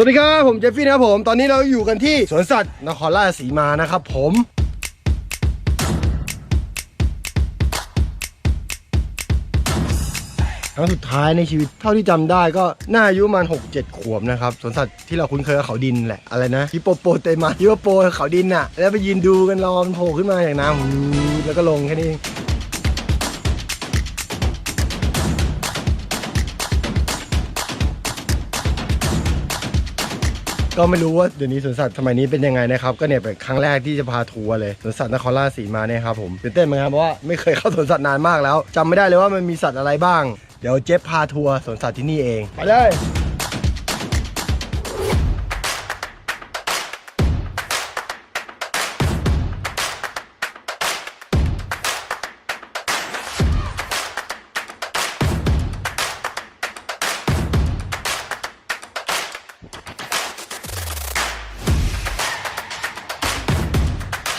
สวัสดีครับ ผมเจฟฟี่นะครับผม ตอนนี้เราอยู่กันที่สวนสัตว์นครราชสีมานะครับผมครั้งสุดท้ายในชีวิตเท่าที่จำได้ก็น่าอายุประมาณ6 7 ขวบนะครับสวนสัตว์ที่เราคุ้นเคยกับเขาดินแหละอะไรนะฮิปโปโปเตมาฮิปโปโปเขาดินน่ะแล้วไปยืนดูกันรอมันโผล่ขึ้นมาอย่างน้ำแล้วก็ลงแค่นี้ ก็ไม่รู้ว่าเดี๋ยวนี้สวนสัตว์สมัยนี้เป็นยังไงนะครับ ก็เนี่ยเป็นครั้งแรกที่จะพาทัวร์เลยสวนสัตว์นครราชสีมาเนี่ยครับผมตื่นเต้นไหมครับเพราะว่าไม่เคยเข้าสวนสัตว์นานมากแล้วจำไม่ได้เลยว่ามันมีสัตว์อะไรบ้าง เดี๋ยวเจฟพาทัวร์สวนสัตว์ที่นี่เองไปเลย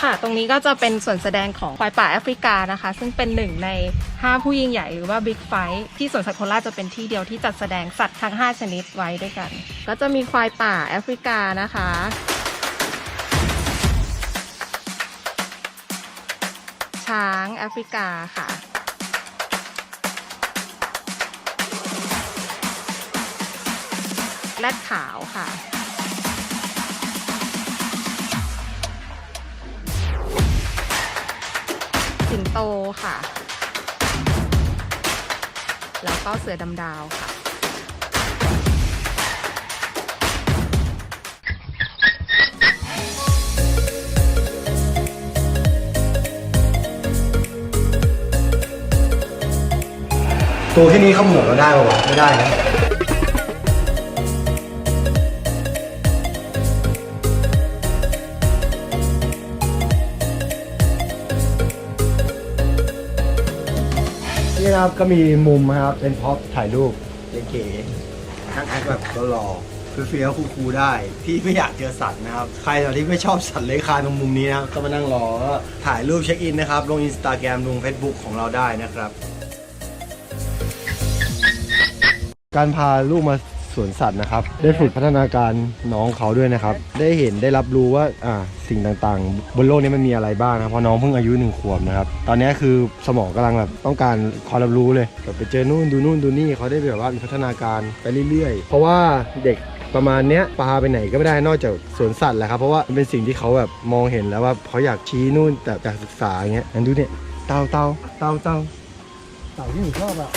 ค่ะ ตรงนี้ก็จะเป็นส่วนแสดงของควายป่าแอฟริกานะคะ ซึ่งเป็นหนึ่งใน 5 ผู้ยิ่งใหญ่หรือว่า Big f i ที่สวนสัตว์โคราชจะเป็นที่เดียวที่จัดแสดงสัตว์ทั้ง 5 ชนิดไว้ด้วยกัน ก็จะมีควายป่าแอฟริกานะคะช้างแอฟริกาค่ะ แรดขาวค่ะ ตค่ะ แล้วก็เสือดำดาวค่ะ ตัวแค่นี้เขาหมดเราได้ปะวะไม่ได้นะ นี่นะครับก็มีมุมนะครับเป็นพ็อปถ่ายรูปเก๋ๆทั้งแอคแบบหล่อๆเฟี้ยวๆคูลๆได้ที่ไม่อยากเจอสัตว์นะครับ ใครที่ไม่ชอบสัตว์เลื้อยคลานตรงมุมนี้นะครับ ก็มานั่งรอก็ถ่ายรูปเช็คอินนะครับ ลงอินสตาแกรมลงเฟซบุ๊กของเราได้นะครับ การพาลูกมาส วนสัตว์นะครับ ได้ฝึกพัฒนาการน้องเขาด้วยนะครับ ได้เห็นได้รับรู้ว่าอ่าสิ่งต่างๆ บนโลกนี้มันมีอะไรบ้างนะครับเพราะน้องเพิ่งอายุหนึ่งขวบนะครับ ตอนนี้คือสมองกำลังแบบต้องการความรับรู้เลยแบบไปเจอนู่นดูนู่นดูนี่เขาได้แบบว่ามีพัฒนาการไปเรื่อยๆ เพราะว่าเด็กประมาณเนี้ยพาไปไหนก็ไม่ได้นอกจากสวนสัตว์แหละครับเพราะว่ามันเป็นสิ่งที่เขาแบบมองเห็นแล้วว่าเขาอยากชี้นู่นแต่อยากศึกษาอย่างเงี้ยอันดูเนี่ยเต่าเต่าเต่าเต่าเต่าที่หนูชอบอะ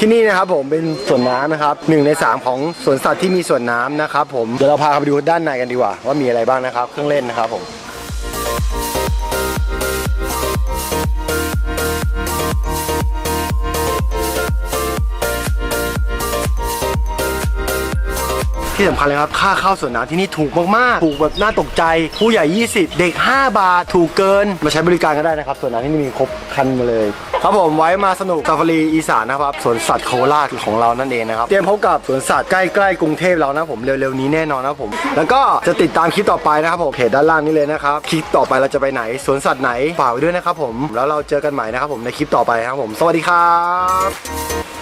ที่นี่นะครับผมเป็นสวนน้ำนะครับหนึ่งในสามของสวนสัตว์ที่มีสวนน้ำนะครับผมเดี๋ยวเราพาเข้าไปดูด้านในกันดีกว่า ว่ามีอะไรบ้างนะครับ เครื่องเล่นนะครับผม ที่สำคัญเลยครับ ค่าเข้าสวนน้ำที่นี่ถูกมาก ๆ ถูกแบบน่าตกใจ ผู้ใหญ่ 20 เด็ก 5 บาท ถูกเกิน มาใช้บริการกันได้นะครับสวนน้ำที่นี่มีครบคันมาเลย ครับผมไว้มาสนุกซาฟารีอีสานนะครับสวนสัตว์โคราชของเรานั่นเองนะครับเตรียมพบกับสวนสัตว์ใกล้ๆกรุงเทพเรานะผมเร็วๆนี้แน่นอนนะผม แล้วก็จะติดตามคลิปต่อไปนะครับผมเพจด้านล่างนี้เลยนะครับคลิปต่อไปเราจะไปไหนสวนสัตว์ไหนฝากไว้ด้วยนะครับผมแล้วเราเจอกันใหม่นะครับผมในคลิปต่อไปครับผม สวัสดีครับ